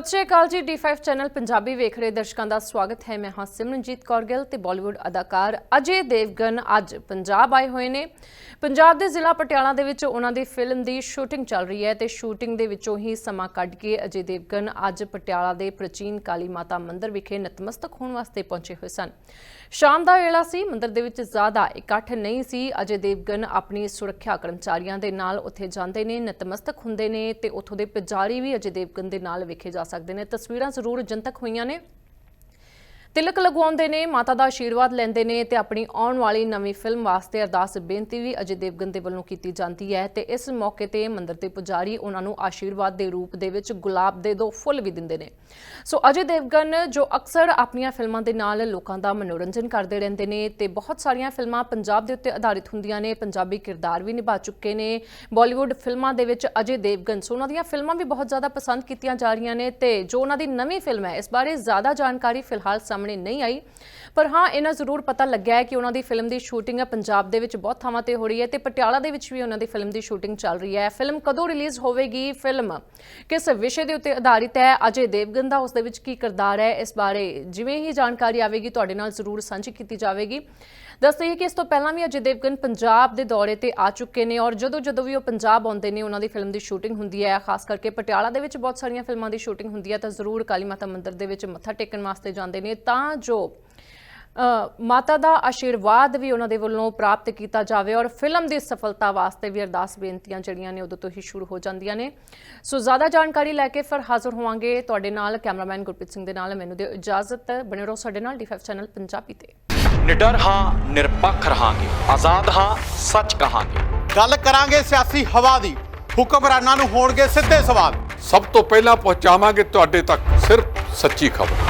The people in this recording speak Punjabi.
ਸਤਿ ਸ਼੍ਰੀ ਅਕਾਲ ਜੀ D5 ਚੈਨਲ ਪੰਜਾਬੀ ਵੇਖ ਰਹੇ ਦਰਸ਼ਕਾਂ ਦਾ ਸਵਾਗਤ ਹੈ। ਮੈਂ ਹਾਂ ਸਿਮਰਨਜੀਤ ਕੌਰ ਗਿੱਲ ਤੇ ਬਾਲੀਵੁੱਡ ਅਦਾਕਾਰ ਅਜੇ ਦੇਵਗਨ ਅੱਜ ਪੰਜਾਬ ਆਏ ਹੋਏ ਨੇ। ਪੰਜਾਬ ਦੇ ਜ਼ਿਲ੍ਹਾ ਪਟਿਆਲਾ ਦੇ ਵਿੱਚ ਉਹਨਾਂ ਦੀ ਫਿਲਮ ਦੀ ਸ਼ੂਟਿੰਗ ਚੱਲ ਰਹੀ ਹੈ ਤੇ ਸ਼ੂਟਿੰਗ ਦੇ ਵਿੱਚੋਂ ਹੀ ਸਮਾਂ ਕੱਢ ਕੇ ਅਜੇ ਦੇਵਗਨ ਅੱਜ ਪਟਿਆਲਾ ਦੇ ਪ੍ਰਾਚੀਨ ਕਾਲੀ ਮਾਤਾ ਮੰਦਿਰ ਵਿਖੇ ਨਤਮਸਤਕ ਹੋਣ ਵਾਸਤੇ ਪਹੁੰਚੇ ਹੋਏ ਸਨ। ਸ਼ਾਮ ਦਾ ਵੇਲਾ ਸੀ, ਮੰਦਿਰ ਦੇ ਵਿੱਚ ਜ਼ਿਆਦਾ ਇਕੱਠ ਨਹੀਂ ਸੀ। ਅਜੇ ਦੇਵਗਨ ਆਪਣੀ ਸੁਰੱਖਿਆ ਕਰਮਚਾਰੀਆਂ ਦੇ ਨਾਲ ਉੱਥੇ ਜਾਂਦੇ ਨੇ, ਨਤਮਸਤਕ ਹੁੰਦੇ ਨੇ ਤੇ ਉੱਥੋਂ ਦੇ ਪੁਜਾਰੀ ਵੀ ਅਜੇ ਦੇਵਗਨ ਦੇ ਨਾਲ ਵਿਖੇ ਜਾ ਸਕਦੇ ਨੇ। ਤਸਵੀਰਾਂ ਜ਼ਰੂਰ ਜਨਤਕ ਹੋਈਆਂ ਨੇ। ਤਿਲਕ ਲਗਵਾਉਂਦੇ ਨੇ, ਮਾਤਾ ਦਾ ਆਸ਼ੀਰਵਾਦ ਲੈਂਦੇ ਨੇ ਤੇ ਆਪਣੀ ਆਉਣ ਵਾਲੀ ਨਵੀਂ ਫਿਲਮ ਵਾਸਤੇ ਅਰਦਾਸ ਬੇਨਤੀ ਵੀ ਅਜੇ ਦੇਵਗਨ ਦੇ ਵੱਲੋਂ ਕੀਤੀ ਜਾਂਦੀ ਹੈ ਤੇ ਇਸ ਮੌਕੇ ਤੇ ਮੰਦਿਰ ਦੇ ਪੁਜਾਰੀ ਉਹਨਾਂ ਨੂੰ ਆਸ਼ੀਰਵਾਦ ਦੇ ਰੂਪ ਦੇ ਵਿੱਚ ਗੁਲਾਬ ਦੇ ਦੋ ਫੁੱਲ ਵੀ ਦਿੰਦੇ ਨੇ। ਸੋ ਅਜੇ ਦੇਵਗਨ, ਜੋ ਅਕਸਰ ਆਪਣੀਆਂ ਫਿਲਮਾਂ ਦੇ ਨਾਲ ਲੋਕਾਂ ਦਾ ਮਨੋਰੰਜਨ ਕਰਦੇ ਰਹਿੰਦੇ ਨੇ ਤੇ ਬਹੁਤ ਸਾਰੀਆਂ ਫਿਲਮਾਂ ਪੰਜਾਬ ਦੇ ਉੱਤੇ ਆਧਾਰਿਤ ਹੁੰਦੀਆਂ ਨੇ, ਪੰਜਾਬੀ ਕਿਰਦਾਰ ਵੀ ਨਿਭਾ ਚੁੱਕੇ ਨੇ। ਬਾਲੀਵੁੱਡ ਫਿਲਮਾਂ ਦੇ ਵਿੱਚ ਅਜੇ ਦੇਵਗਨ, ਸੋ ਉਹਨਾਂ ਦੀਆਂ ਫਿਲਮਾਂ ਵੀ ਬਹੁਤ ਜ਼ਿਆਦਾ ਪਸੰਦ ਕੀਤੀਆਂ ਜਾ ਰਹੀਆਂ ਨੇ ਤੇ ਜੋ ਉਹਨਾਂ ਦੀ ਨਵੀਂ ਫਿਲਮ ਹੈ, ਇਸ ਬਾਰੇ ਜ਼ਿਆਦਾ ਜਾਣਕਾਰੀ ਫਿਲਹਾਲ ਸਾਹਮਣੇ ਨਹੀਂ ਆਈ। ਪਰ ਹਾਂ, ਇਹਨਾਂ ਜ਼ਰੂਰ ਪਤਾ ਲੱਗਿਆ ਹੈ ਕਿ ਉਹਨਾਂ ਦੀ ਫਿਲਮ ਦੀ ਸ਼ੂਟਿੰਗ ਪੰਜਾਬ ਦੇ ਵਿੱਚ ਬਹੁਤ ਥਾਵਾਂ ਤੇ ਹੋ ਰਹੀ ਹੈ ਤੇ ਪਟਿਆਲਾ ਦੇ ਵਿੱਚ ਵੀ ਉਹਨਾਂ ਦੀ ਫਿਲਮ ਦੀ ਸ਼ੂਟਿੰਗ ਚੱਲ ਰਹੀ ਹੈ। ਫਿਲਮ ਕਦੋਂ ਰਿਲੀਜ਼ ਹੋਵੇਗੀ? ਫਿਲਮ ਕਿਸ ਵਿਸ਼ੇ ਦੇ ਉੱਤੇ ਆਧਾਰਿਤ ਹੈ? ਅਜੇ ਦੇਵਗਨ ਦਾ ਉਸ ਦੇ ਵਿੱਚ ਕੀ ਕਿਰਦਾਰ ਹੈ? ਇਸ ਬਾਰੇ ਜਿਵੇਂ ਹੀ ਜਾਣਕਾਰੀ ਆਵੇਗੀ, ਤੁਹਾਡੇ ਨਾਲ ਜ਼ਰੂਰ ਸਾਂਝੀ ਕੀਤੀ ਜਾਵੇਗੀ। ਦੱਸ ਹਾਂ ਕਿ ਇਸ ਤੋਂ ਪਹਿਲਾਂ ਵੀ ਅਜੇ ਦੇਵਗਨ ਪੰਜਾਬ ਦੇ ਦੌਰੇ ਤੇ ਆ ਚੁੱਕੇ ਨੇ ਔਰ ਜਦੋਂ ਜਦੋਂ ਵੀ ਉਹ ਪੰਜਾਬ ਆਉਂਦੇ ਨੇ, ਉਹਨਾਂ ਦੀ ਫਿਲਮ ਦੀ ਸ਼ੂਟਿੰਗ ਹੁੰਦੀ ਹੈ। ਖਾਸ ਕਰਕੇ ਪਟਿਆਲਾ ਦੇ ਵਿੱਚ ਬਹੁਤ ਸਾਰੀਆਂ ਫਿਲਮਾਂ ਦੀ ਸ਼ੂਟਿੰਗ ਹੁੰਦੀ ਹੈ ਤਾਂ ਜ਼ਰੂਰ ਕਾਲੀ ਮਾਤਾ ਮੰਦਿਰ ਦੇ ਵਿੱਚ ਮੱਥਾ ਟੇਕਣ ਵਾਸਤੇ ਜਾਂਦੇ ਨੇ। ਤਾਂ ਜੋ ਮਾਤਾ ਦਾ ਆਸ਼ੀਰਵਾਦ ਵੀ ਉਹਨਾਂ ਦੇ ਵੱਲੋਂ ਪ੍ਰਾਪਤ ਕੀਤਾ ਜਾਵੇ ਔਰ ਫਿਲਮ ਦੀ ਸਫਲਤਾ ਵਾਸਤੇ ਵੀ ਅਰਦਾਸ ਬੇਨਤੀਆਂ ਜਿਹੜੀਆਂ ਨੇ ਉਦੋਂ ਤੋਂ ਹੀ ਸ਼ੁਰੂ ਹੋ ਜਾਂਦੀਆਂ ਨੇ। ਸੋ ਜ਼ਿਆਦਾ ਜਾਣਕਾਰੀ ਲੈ ਕੇ ਫਿਰ ਹਾਜ਼ਰ ਹੋਵਾਂਗੇ ਤੁਹਾਡੇ ਨਾਲ ਕੈਮਰਾਮੈਨ ਗੁਰਪ੍ਰੀਤ ਸਿੰਘ ਦੇ ਨਾਲ। ਮੈਨੂੰ ਦਿਓ ਇਜਾਜ਼ਤ। ਬਣੇ ਰਹੋ ਸਾਡੇ ਨਾਲ D5 ਚੈਨਲ ਪੰਜਾਬੀ ਤੇ। ਨਿਡਰ ਹਾਂ ਨਿਰਪੱਖ ਰਹਾਂਗੇ। ਆਜ਼ਾਦ ਹਾਂ ਸੱਚ ਕਹਾਂਗੇ। ਗੱਲ ਕਰਾਂਗੇ ਸਿਆਸੀ ਹਵਾ ਦੀ। ਹੁਕਮਰਾਨਾਂ ਨੂੰ ਹੋਣਗੇ ਸਿੱਧੇ ਸਵਾਲ। ਸਭ ਤੋਂ ਪਹਿਲਾਂ ਪਹੁੰਚਾਵਾਂਗੇ ਤੁਹਾਡੇ ਤੱਕ ਸਿਰਫ ਸੱਚੀ ਖਬਰ।